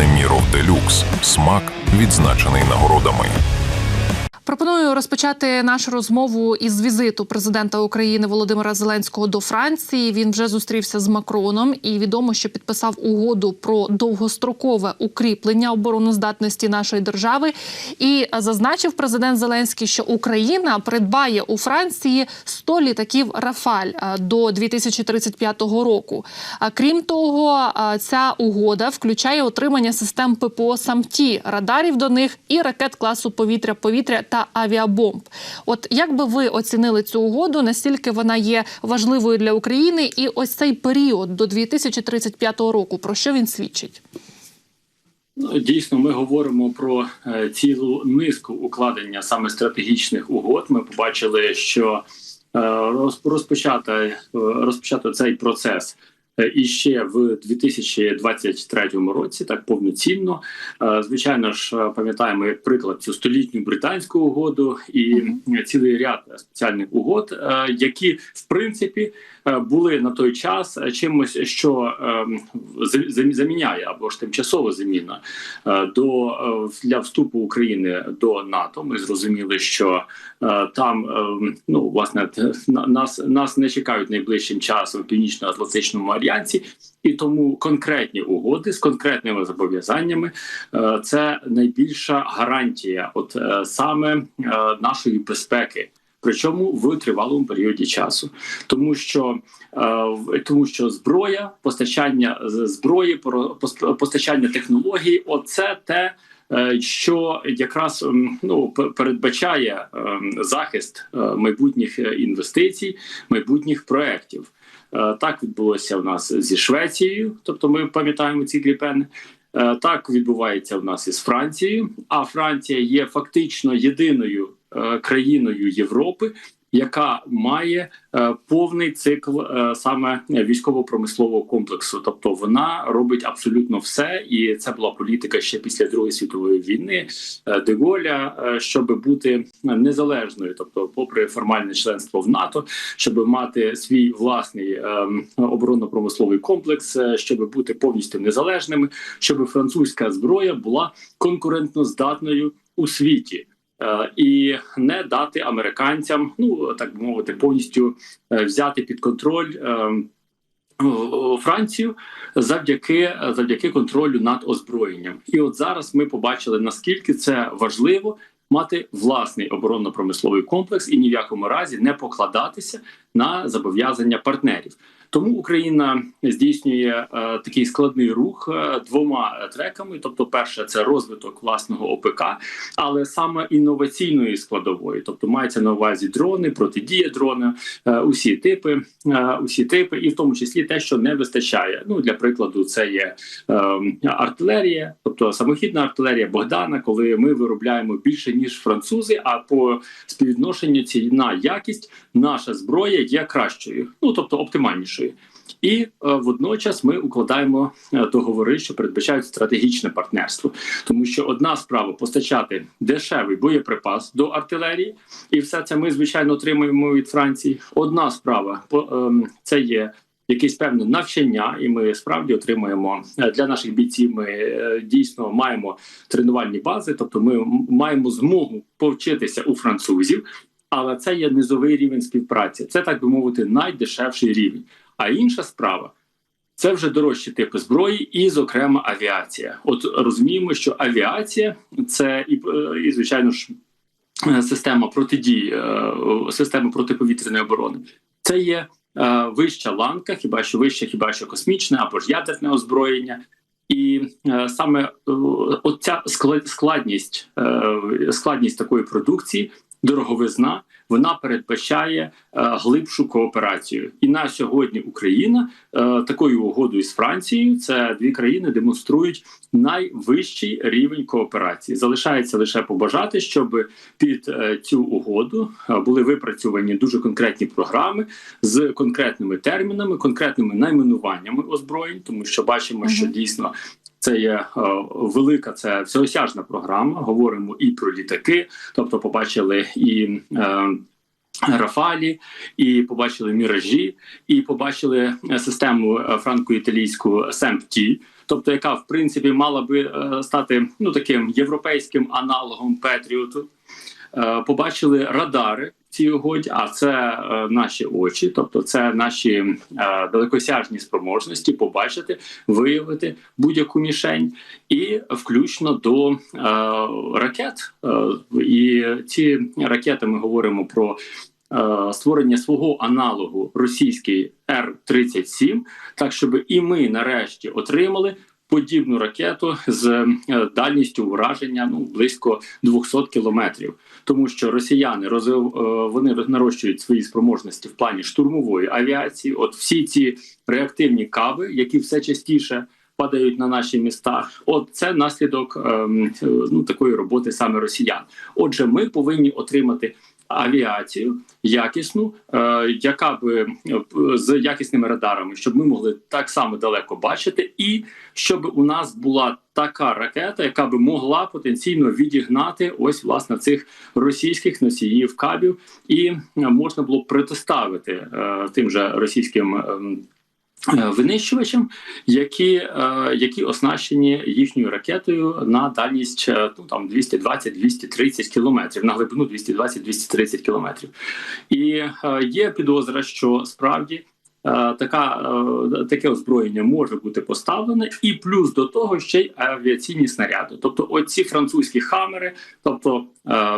Неміров Делюкс. Смак відзначений нагородами. Пропоную розпочати нашу розмову із візиту президента України Володимира Зеленського до Франції. Він вже зустрівся з Макроном, і відомо, що підписав угоду про довгострокове укріплення обороноздатності нашої держави. І зазначив президент Зеленський, що Україна придбає у Франції 100 літаків Рафаль а, до 2035 року. А крім того, ця угода включає отримання систем ППО «Самті», радарів до них і ракет класу повітря-повітря та авіабомб. От як би ви оцінили цю угоду, настільки вона є важливою для України, і ось цей період до 2035 року, про що він свідчить? Ну, Дійсно, ми говоримо про е, цілу низку укладення саме стратегічних угод. Ми побачили, що е, роз- розпочато, е, розпочато цей процес е, іще в 2023 році, так повноцінно. Е, Звичайно ж, е, пам'ятаємо як приклад цю столітню британську угоду і цілий ряд спеціальних угод, які в принципі були на той час чимось, що ем, заміняє або ж тимчасова заміна до для вступу України до НАТО. Ми зрозуміли, що там ем, ну власне на- нас нас не чекають найближчим часом в північно-атлантичному альянсі, і тому конкретні угоди з конкретними зобов'язаннями е, це найбільша гарантія, от е, саме е, нашої безпеки. Причому в тривалому періоді часу, тому що тому що зброя, постачання зброї, постачання технологій оце те, що якраз ну передбачає ем, захист майбутніх інвестицій, майбутніх проєктів. Е, Так відбулося в нас зі Швецією, тобто ми пам'ятаємо ці кліпени. Е, Так відбувається в нас із Францією. А Франція є фактично єдиною е, країною Європи, яка має е, повний цикл е, саме військово-промислового комплексу. Тобто вона робить абсолютно все, і це була політика ще після Другої світової війни е, Деголя, щоб бути незалежною, тобто, попри формальне членство в НАТО, щоб мати свій власний оборонно-промисловий комплекс, щоб бути повністю незалежними, щоб французька зброя була конкурентноздатною у світі. Е, І не дати американцям, ну так би мовити, повністю е, взяти під контроль е, Францію завдяки завдяки контролю над озброєнням. І от зараз ми побачили наскільки це важливо мати власний оборонно-промисловий комплекс і ні в якому разі не покладатися на зобов'язання партнерів. Тому Україна здійснює е, такий складний рух е, двома треками. Тобто, перше це розвиток власного ОПК, але саме інноваційної складової, тобто мається на увазі дрони, протидія дрона, е, усі типи, е, усі типи, і в тому числі те, що не вистачає. Ну для прикладу, це є е, артилерія, тобто самохідна артилерія Богдана, коли ми виробляємо більше ніж французи. А по співвідношенню ціна якість наша зброя є кращою, ну тобто оптимальнішою. І е, водночас ми укладаємо е, договори, що передбачають стратегічне партнерство, тому що одна справа постачати дешевий боєприпас до артилерії, і все це ми звичайно отримуємо від Франції. Одна справа по ем, це є. Якесь певне навчання, і ми справді отримуємо е, для наших бійців. Ми дійсно маємо тренувальні бази, тобто ми маємо змогу повчитися у французів, але це є низовий рівень співпраці. Це так би мовити, найдешевший рівень. А інша справа це вже дорожчі типи зброї, і, зокрема, авіація. От розуміємо, що авіація це і, е, і звичайно ж е, система протидії, е, система протиповітряної оборони. Це є вища ланка, хіба що вища, хіба що космічне або ж ядерне озброєння. І е, саме е, оця складність, е, складність такої продукції, дороговизна, вона передбачає е, глибшу кооперацію. І на сьогодні Україна е, такою угодою з Францією це дві країни демонструють найвищий рівень кооперації. Залишається лише побажати, щоб під е, цю угоду е, були випрацьовані дуже конкретні програми з конкретними термінами, конкретними найменуваннями озброєнь, тому що бачимо, що дійсно. Це є е, велика, це всеосяжна програма. Говоримо і про літаки, тобто побачили і е, Рафалі, і побачили міражі, і побачили е, систему франко-італійську СМПТ, тобто яка в принципі мала би стати ну таким європейським аналогом Петріоту. Побачили радари цій угоді, а це е, наші очі, тобто це наші е, далекосяжні спроможності побачити, виявити будь-яку мішень, і включно до е, ракет. Е, і ці ракети ми говоримо про. е, Створення свого аналогу російський Р-37, так щоб і ми нарешті отримали подібну ракету з е, дальністю ураження ну близько 200 кілометрів, тому що росіяни розвив е, вони нарощують свої спроможності в плані штурмової авіації. От всі ці реактивні каби, які все частіше падають на наші міста. От це наслідок ем, е, ну такої роботи саме росіян. Отже, ми повинні отримати. Авіацію якісну, е, яка би е, з якісними радарами, щоб ми могли так само далеко бачити, і щоб у нас була така ракета, яка би могла потенційно відігнати ось власне цих російських носіїв кабів, і е, можна було б протиставити тим же російським. Е, Винищувачам, які, е, які оснащені їхньою ракетою на дальність е, ну там 220-230 кілометрів, на глибину 220-230 кілометрів. І є підозра, що справді така, таке озброєння може бути поставлене, і плюс до того ще й авіаційні снаряди. Тобто, оці французькі хамери, тобто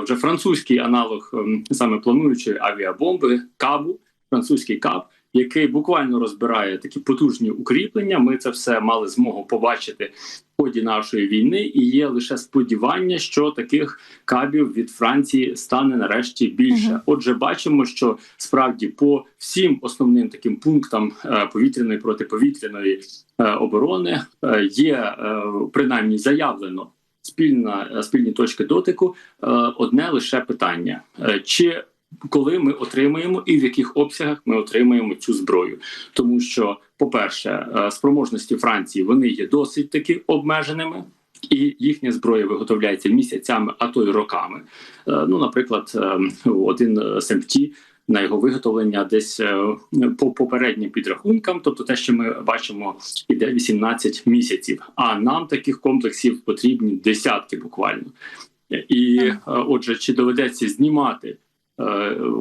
вже французький аналог ем, саме плануючої авіабомби, кабу, французький каб. Який буквально розбирає такі потужні укріплення. Ми це все мали змогу побачити в ході нашої війни, і є лише сподівання, що таких кабів від Франції стане нарешті більше. Мгм. Отже, бачимо, що справді по всім основним таким пунктам е, повітряної протиповітряної е, оборони е, є принаймні заявлено спільна спільні точки дотику. Одне лише питання: чи коли ми отримаємо і в яких обсягах ми отримаємо цю зброю, тому що, по-перше, е, спроможності Франції вони є досить таки обмеженими. І їхня зброя виготовляється місяцями, а то й роками. Е, Ну, наприклад, е, один СМТ на його виготовлення десь по попереднім підрахункам, тобто те, що ми бачимо, іде 18 місяців. А нам таких комплексів потрібні десятки буквально. І отже, чи доведеться знімати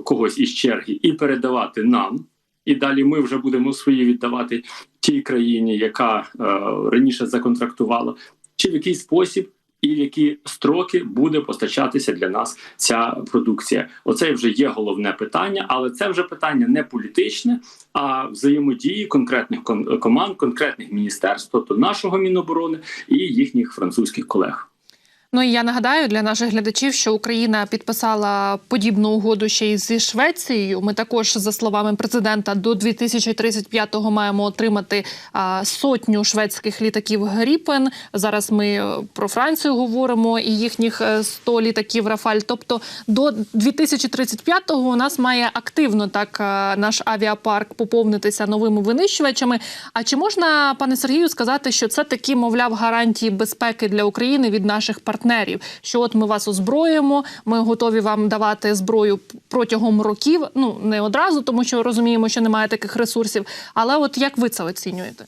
когось із черги і передавати нам, і далі ми вже будемо свої віддавати тій країні, яка е, раніше законтрактувала, чи в який спосіб і в які строки буде постачатися для нас ця продукція. Оце вже є головне питання, але це вже питання не політичне, а взаємодії конкретних кон- команд, конкретних міністерств, тобто нашого міноборони і їхніх французьких колег. Ну і я нагадаю для наших глядачів, що Україна підписала подібну угоду ще й зі Швецією. Ми також, за словами президента, до 2035-го маємо отримати сотню шведських літаків Гріпен. Зараз ми е, про Францію говоримо і їхніх е, 100 літаків Рафаль. Тобто до 2035-го у нас має активно так е, наш авіапарк поповнитися новими винищувачами. А чи можна, пане Сергію, сказати, що це такі, мовляв, гарантії безпеки для України від наших партнерів? Що от ми вас озброїмо, ми готові вам давати зброю протягом років. Ну не одразу, тому що розуміємо, що немає таких ресурсів. Але от як ви це оцінюєте?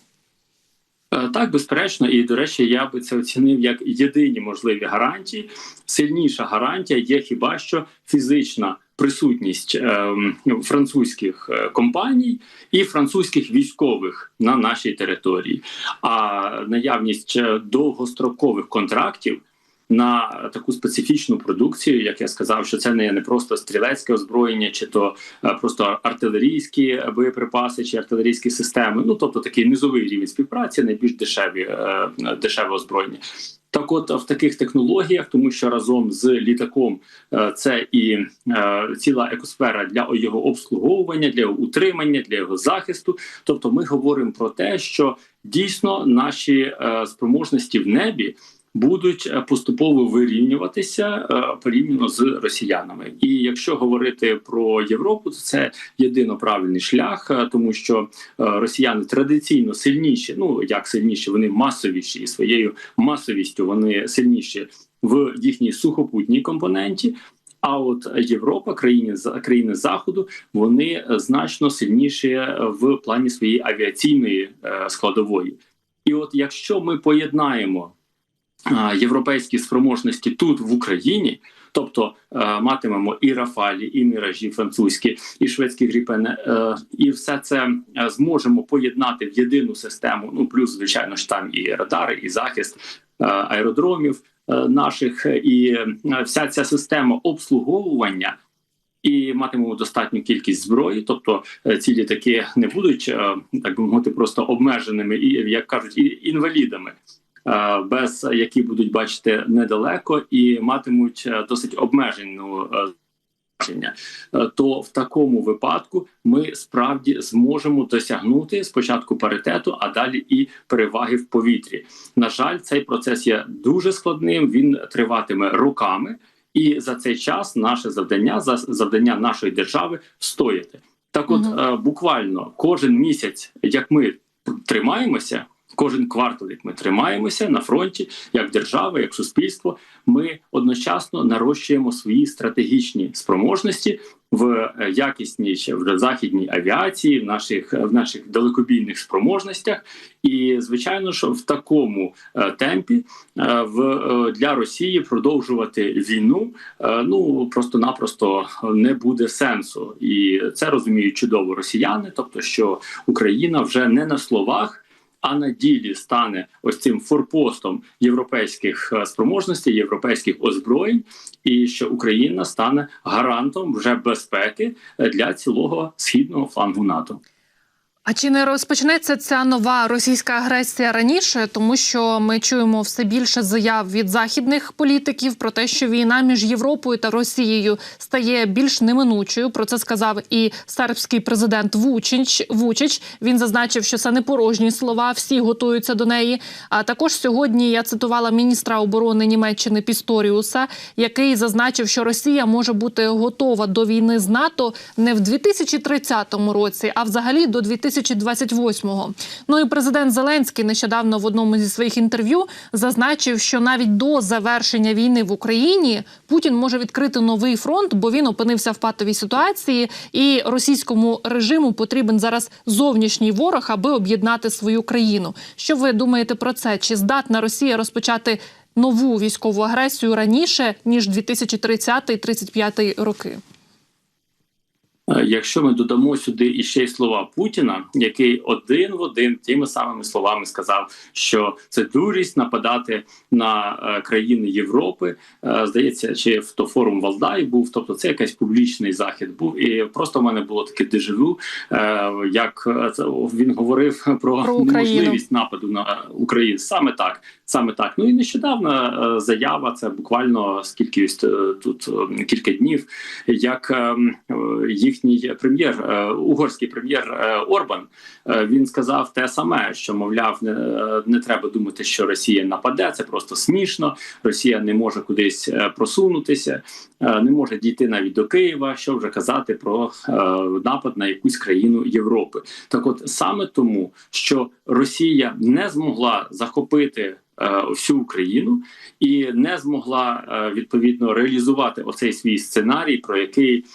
Е, Так, безперечно, і до речі, я би це оцінив як єдині можливі гарантії. Сильніша гарантія є хіба що фізична присутність ем, французьких е, компаній і французьких військових на нашій території, а наявність е, довгострокових контрактів. На таку специфічну продукцію, як я сказав, що це не, не просто стрілецьке озброєння, чи то е, просто артилерійські боєприпаси, чи артилерійські системи. Ну тобто такий низовий рівень співпраці, найбільш дешеві е, дешеве озброєння. Так, от в таких технологіях, тому що разом з літаком е, це і ціла екосфера для його обслуговування, для його утримання, для його захисту. Тобто, ми говоримо про те, що дійсно наші спроможності в небі будуть е, поступово вирівнюватися е, порівняно з росіянами. І якщо говорити про Європу, то це єдино правильний шлях, е, тому що росіяни традиційно сильніші. Ну як сильніші, вони масовіші і своєю масовістю вони сильніші в їхній сухопутній компоненті. А от Європа, країни країни заходу, вони значно сильніші в плані своєї авіаційної складової. І от якщо ми поєднаємо європейські спроможності тут в Україні, тобто е, матимемо і Рафалі, і міражі французькі, і шведські гріпени, е, і все це е, зможемо поєднати в єдину систему. Ну плюс, звичайно ж, там і радари, і захист е, аеродромів е, наших, і е, вся ця система обслуговування. І матимемо достатню кількість зброї, тобто е, ці літаки не будуть е, так би мовити просто обмеженими і як кажуть, і інвалідами, е, без які будуть бачити недалеко і матимуть е, досить обмежену е, бачення. Е, То в такому випадку ми справді зможемо досягнути спочатку паритету, а далі і переваги в повітрі. На жаль, цей процес є дуже складним. Він триватиме роками. І за цей час наше завдання за завдання нашої держави встояти. Так, от е, буквально кожен місяць, як ми тримаємося, кожен квартал, як ми тримаємося на фронті, як держава, як суспільство, ми одночасно нарощуємо свої стратегічні спроможності в е, якісній вже західній авіації, в наших в наших далекобійних спроможностях. І звичайно, що в такому е, темпі е, в для Росії продовжувати війну ну просто-напросто не буде сенсу, і це розуміють чудово росіяни, тобто що Україна вже не на словах. А на ділі стане ось цим форпостом європейських е, спроможностей, європейських озброєнь, і що Україна стане гарантом вже безпеки е, для цілого східного флангу НАТО. А чи не розпочнеться ця нова російська агресія раніше, тому що ми чуємо все більше заяв від західних політиків про те, що війна між Європою та Росією стає більш неминучою. Про це сказав і сербський президент Вучич. Вучич. Він зазначив, що це не порожні слова, всі готуються до неї. А також сьогодні я цитувала міністра оборони Німеччини Пісторіуса, який зазначив, що Росія може бути готова до війни з НАТО не в 2030 році, а взагалі до 2028-го. Ну і президент Зеленський нещодавно в одному зі своїх інтерв'ю зазначив, що навіть до завершення війни в Україні Путін може відкрити новий фронт, бо він опинився в патовій ситуації, і російському режиму потрібен зараз зовнішній ворог, аби об'єднати свою країну. Що ви думаєте про це? Чи здатна Росія розпочати нову військову агресію раніше ніж 2030-35 роки? Е, Якщо ми додамо сюди іще й слова Путіна, який один в один тими самими словами сказав, що це дурість нападати на е, країни Європи, е, здається, чи в то форум Валдай був, тобто це якийсь публічний захід був, і просто в мене було таке дежавю, як він говорив про, Про неможливість нападу на Україну. Саме так, саме так. Ну і нещодавна заява. Це буквально скільки тут кілька днів, як е, е, їхній прем'єр, е, угорський прем'єр е, Орбан, е, він сказав те саме, що мовляв, не, треба думати, що Росія нападе. Це просто смішно. Росія не може кудись просунутися, не може дійти навіть до Києва. Що вже казати про напад на якусь країну Європи. Так, от саме тому, що Росія не змогла захопити. Всю Україну і не змогла відповідно реалізувати оцей свій сценарій, про який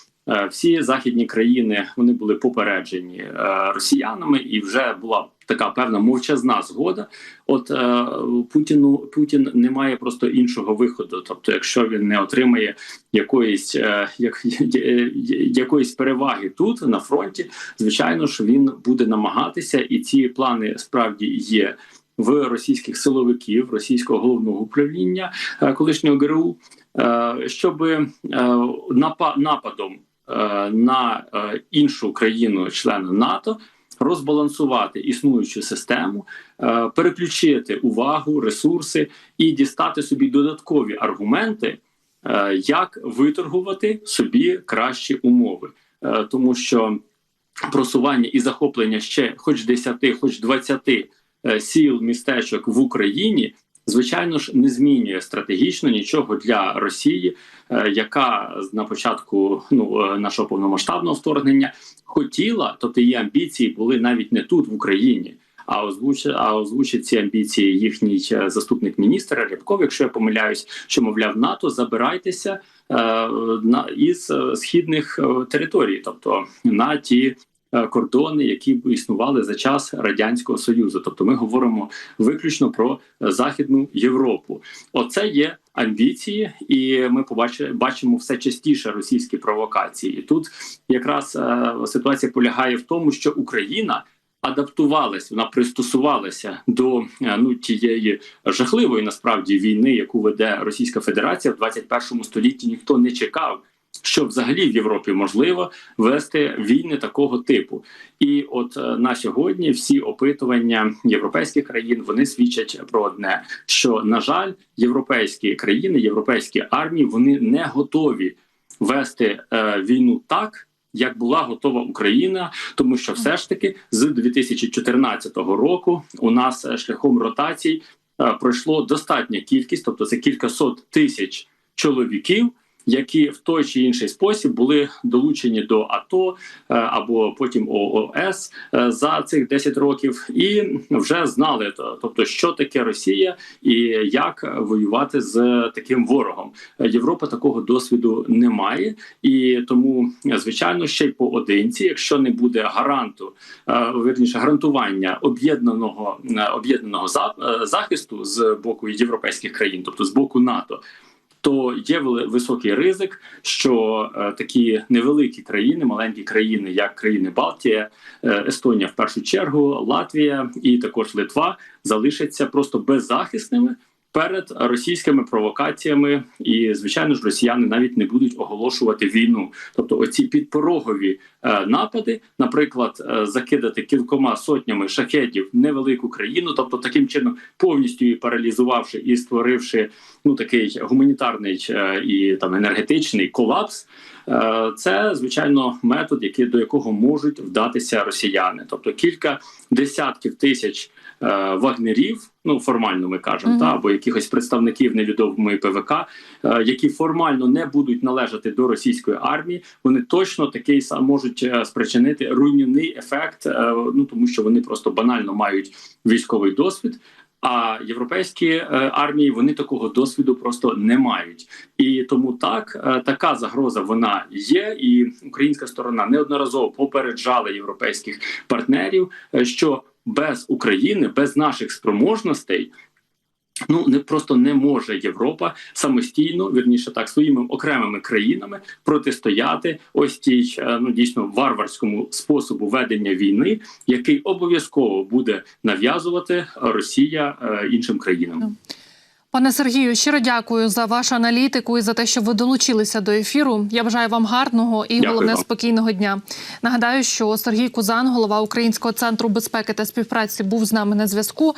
всі західні країни вони були попереджені е, росіянами, і вже була така певна мовчазна згода. От е, Путіну Путін не має просто іншого виходу. Тобто, якщо він не отримає якоїсь е, як, е, якоїсь переваги тут на фронті, звичайно ж він буде намагатися, і ці плани справді є. В російських силовиків російського головного управління е, колишнього ГРУ, е, щоб е, напа- нападом е, на е, іншу країну члена НАТО розбалансувати існуючу систему, е, переключити увагу, ресурси і дістати собі додаткові аргументи, е, як виторгувати собі кращі умови, Е, тому що просування і захоплення ще хоч 10, хоч 20 е, сіл містечок в Україні. Звичайно ж, не змінює стратегічно нічого для Росії, е, яка на початку ну е, нашого повномасштабного вторгнення хотіла, тобто її амбіції були навіть не тут в Україні. А озвучить, а озвучить ці амбіції їхній е, заступник міністра Рябков, якщо я помиляюсь, що мовляв НАТО, забирайтеся е, на із східних територій, тобто на ті кордони, які існували за час радянського союзу. Тобто, ми говоримо виключно про е, західну Європу. Оце є амбіції, і ми побачимо бачимо все частіше російські провокації. І тут якраз е, ситуація полягає в тому, що Україна. Адаптувалась, вона пристосувалася до е, ну тієї жахливої насправді війни, яку веде Російська Федерація в 21 столітті. Ніхто не чекав, що взагалі в Європі можливо вести війни такого типу. І от е, на сьогодні всі опитування європейських країн вони свідчать про одне: що на жаль, європейські країни, європейські армії вони не готові вести е, війну так. Як була готова Україна, тому що все ж таки з 2014 року у нас е, шляхом ротацій е, пройшло достатня кількість, тобто це кількасот тисяч чоловіків, які в той чи інший спосіб були долучені до АТО е, або потім ООС е, за цих 10 років, і вже знали то- тобто, що таке Росія і як воювати з таким ворогом. Європа такого досвіду не має, і тому, звичайно, ще й поодинці, якщо не буде гаранту, е, вірніше гарантування об'єднаного об'єднаного захисту з боку європейських країн, тобто з боку НАТО. То є високий ризик, що е, такі невеликі країни, маленькі країни, як країни Балтія, е, Естонія, в першу чергу, Латвія і також Литва, залишаться просто беззахисними перед російськими провокаціями. І звичайно ж, росіяни навіть не будуть оголошувати війну. Тобто, оці підпорогові е, напади, наприклад, е, закидати кількома сотнями шахедів в невелику країну, тобто таким чином повністю її паралізувавши і створивши ну такий гуманітарний е, і там енергетичний колапс. Це звичайно метод, який до якого можуть вдатися росіяни, тобто кілька десятків тисяч вагнерів. Ну формально ми кажемо, Мгм. та або якихось представників невідомої ПВК, е, які формально не будуть належати до російської армії. Вони точно такий сам можуть е, спричинити руйнівний ефект. е, Ну тому що вони просто банально мають військовий досвід. А європейські е, армії вони такого досвіду просто не мають, і тому так е, така загроза вона є. І українська сторона неодноразово попереджала європейських партнерів, е, що без України, без наших спроможностей. Ну не просто не може Європа самостійно, вірніше так, своїми окремими країнами протистояти ось тій е, ну дійсно варварському способу ведення війни, який обов'язково буде нав'язувати Росія е, іншим країнам. Пане Сергію, щиро дякую за вашу аналітику і за те, що ви долучилися до ефіру. Я бажаю вам гарного і Дякую головне вам. спокійного дня. Нагадаю, що Сергій Кузан, голова Українського центру безпеки та співпраці, був з нами на зв'язку.